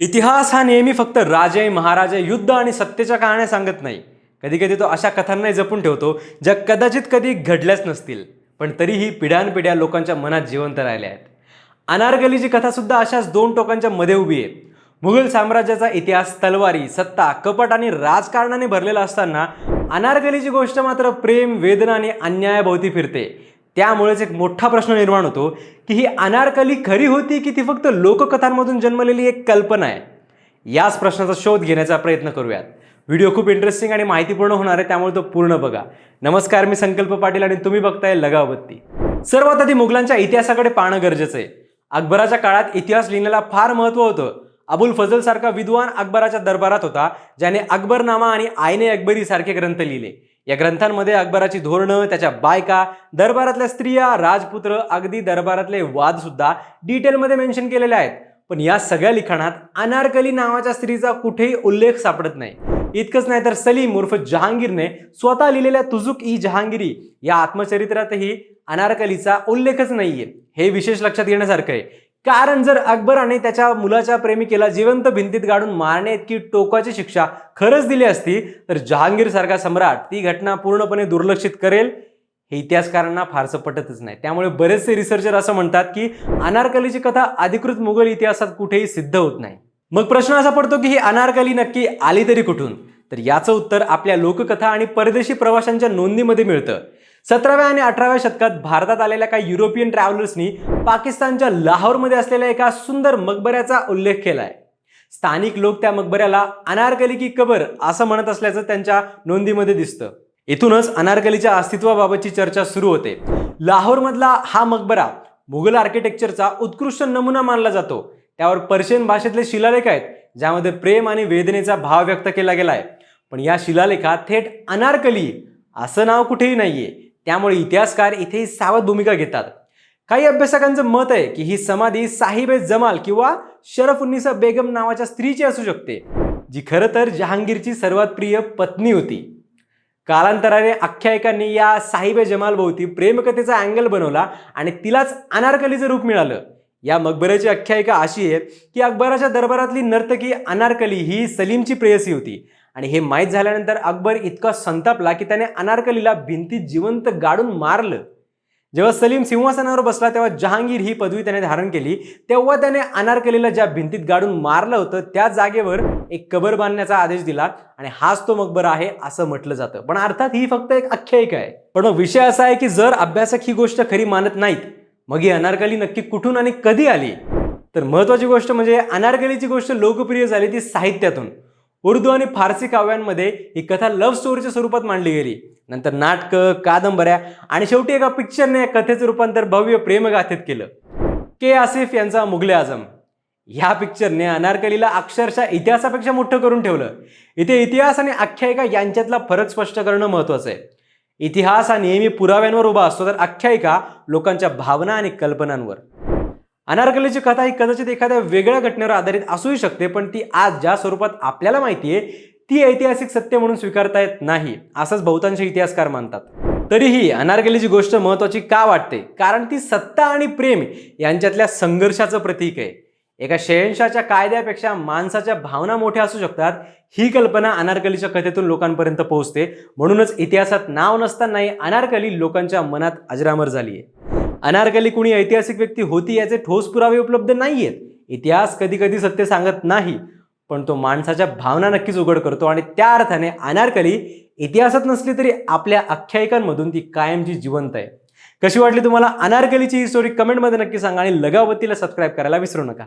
इतिहास हा नेहमी फक्त राजे महाराजे युद्ध आणि सत्तेच्या कहाण्या सांगत नाही. कधी कधी तो अशा कथांनाही जपून ठेवतो ज्या कदाचित कधी घडल्याच नसतील पण तरीही पिढ्यानपिढ्या लोकांच्या मनात जिवंत राहिल्या आहेत. अनारगलीची कथासुद्धा अशाच दोन टोकांच्या मध्ये उभी आहे. मुघल साम्राज्याचा इतिहास तलवारी सत्ता कपट आणि राजकारणाने भरलेला असताना अनारगलीची गोष्ट मात्र प्रेम वेदना आणि अन्यायाभोवती फिरते. त्यामुळेच एक मोठा प्रश्न निर्माण होतो की ही अनारकली खरी होती की ती फक्त लोककथांमधून जन्मलेली एक कल्पना आहे? याच प्रश्नाचा शोध घेण्याचा प्रयत्न करूयात. व्हिडिओ खूप इंटरेस्टिंग आणि माहितीपूर्ण होणार आहे त्यामुळे तो पूर्ण बघा. नमस्कार मी संकल्प पाटील आणि तुम्ही बघताय लगावबत्ती. सर्वात आधी मुघलांच्या इतिहासाकडे पाहणं गरजेचं आहे. अकबराच्या काळात इतिहास लिहिण्याला फार महत्त्व होतं. अबुल फजल सारखा विद्वान अकबराच्या दरबारात होता ज्याने अकबरनामा आणि आयने अकबरी सारखे ग्रंथ लिहिले. या ग्रंथांमध्ये अकबराची धोरणं त्याच्या बायका दरबारातल्या स्त्रिया राजपुत्र अगदी दरबारातले वाद सुद्धा डिटेलमध्ये मेन्शन केलेले आहेत. पण या सगळ्या लिखाणात अनारकली नावाच्या स्त्रीचा कुठेही उल्लेख सापडत नाही. इतकंच नाही तर सलीम उर्फ जहांगीरने स्वतः लिहिलेल्या तुझुक ई जहांगीरी या आत्मचरित्रातही अनारकलीचा उल्लेखच नाहीये. हे विशेष लक्षात घेण्यासारखं आहे. कारण जर अकबराने त्याच्या मुलाच्या प्रेमिकेला जिवंत भिंतीत गाडून मारणे इतकी टोकाची शिक्षा खरंच दिली असती तर जहांगीर सारखा सम्राट ती घटना पूर्णपणे दुर्लक्षित करेल हे इतिहासकारांना फारसं पटतच नाही. त्यामुळे बरेचसे रिसर्चर असं म्हणतात की अनारकलीची कथा अधिकृत मुघल इतिहासात कुठेही सिद्ध होत नाही. मग प्रश्न असा पडतो की ही अनारकली नक्की आली तरी कुठून? तर याचं उत्तर आपल्या लोककथा आणि परदेशी प्रवाशांच्या नोंदीमध्ये मिळतं. सतराव्या आणि अठराव्या शतकात भारतात आलेल्या काही युरोपियन ट्रॅव्हलर्सनी पाकिस्तानच्या लाहोरमध्ये असलेल्या एका सुंदर मकबऱ्याचा उल्लेख केलाय. स्थानिक लोक त्या मकबऱ्याला अनारकली की कबर असं म्हणत असल्याचं त्यांच्या नोंदीमध्ये दिसतं. इथूनच अनारकलीच्या अस्तित्वाबाबतची चर्चा सुरू होते. लाहोरमधला हा मकबरा मुघल आर्किटेक्चरचा उत्कृष्ट नमुना मानला जातो. त्यावर पर्शियन भाषेतले शिलालेख आहेत ज्यामध्ये प्रेम आणि वेदनेचा भाव व्यक्त केला गेलाय. पण या शिलालेखात थेट अनारकली असं नाव कुठेही नाहीये. त्यामुळे इतिहासकार इथेही सावध भूमिका घेतात. काही अभ्यासकांचं मत आहे की ही समाधी साहिब ए जमाल किंवा शरफ उन्निसा बेगम नावाच्या स्त्रीची असू शकते जी खरं तर जहांगीरची सर्वात प्रिय पत्नी होती. कालांतराने आख्यायिकांनी या साहिब जमालभोवती जमाल भोवती प्रेमकथेचा अँगल बनवला आणि तिलाच अनारकलीचं रूप मिळालं. या मकबऱ्याची आख्यायिका अशी आहे की अकबराच्या दरबारातली नर्तकी अनारकली ही सलीमची प्रेयसी होती. आणि हे माहीत झाल्यानंतर अकबर इतका संतापला की त्याने अनारकलीला भिंतीत जिवंत गाडून मारलं. जेव्हा सलीम सिंहासनावर बसला तेव्हा जहांगीर ही पदवी त्याने धारण केली. तेव्हा त्याने अनारकलीला ज्या भिंतीत गाडून मारलं होतं त्या जागेवर एक कबर बांधण्याचा आदेश दिला आणि हाच तो मकबरा आहे असं म्हटलं जातं. पण अर्थात ही फक्त एक आख्यायिका आहे. पण मग विषय असा आहे की जर अभ्यासक ही गोष्ट खरी मानत नाहीत मग ही अनारकली नक्की कुठून आणि कधी आली? तर महत्वाची गोष्ट म्हणजे अनारकलीची गोष्ट लोकप्रिय झाली ती साहित्यातून. उर्दू आणि फारसी काव्यांमध्ये ही कथा लव्ह स्टोरीच्या स्वरूपात मांडली गेली. नंतर नाटकं कादंबऱ्या आणि शेवटी एका पिक्चरने या कथेचं रूपांतर भव्य प्रेमगाथेत केलं. के आसिफ यांचा मुघले आझम ह्या पिक्चरने अनारकलीला अक्षरशः इतिहासापेक्षा मोठं करून ठेवलं. इथे इतिहास आणि आख्यायिका यांच्यातला फरक स्पष्ट करणं महत्वाचं आहे. इतिहास हा नेहमी पुराव्यांवर उभा असतो तर आख्यायिका लोकांच्या भावना आणि कल्पनांवर. अनारकलीची कथा ही कदाचित एखाद्या वेगळ्या घटनेवर आधारित असूही शकते पण ती आज ज्या स्वरूपात आपल्याला माहिती आहे ती ऐतिहासिक सत्य म्हणून स्वीकारता येत नाही असंच बहुतांश इतिहासकार मानतात. तरीही अनारकलीची गोष्ट महत्वाची का वाटते? कारण ती सत्ता आणि प्रेम यांच्यातल्या संघर्षाचं प्रतीक आहे. एका शहनशाच्या कायद्यापेक्षा माणसाच्या भावना मोठ्या असू शकतात ही कल्पना अनारकलीच्या कथेतून लोकांपर्यंत पोहोचते. म्हणूनच इतिहासात नाव नसतानाही अनारकली लोकांच्या मनात अजरामर झाली आहे अनारकली कुणी ऐतिहासिक व्यक्ती होती याचे ठोस पुरावे उपलब्ध नाहीयेत. इतिहास कधी कधी सत्य सांगत नाही पण तो माणसाच्या भावना नक्कीच उघड करतो आणि त्या अर्थाने अनारकली इतिहासात नसली तरी आपल्या आख्यायिकांमधून ती कायमची जिवंत आहे. कशी वाटली तुम्हाला अनारकलीची ही स्टोरी कमेंटमध्ये नक्की सांगा आणि लगावतीला सबस्क्राईब करायला विसरू नका.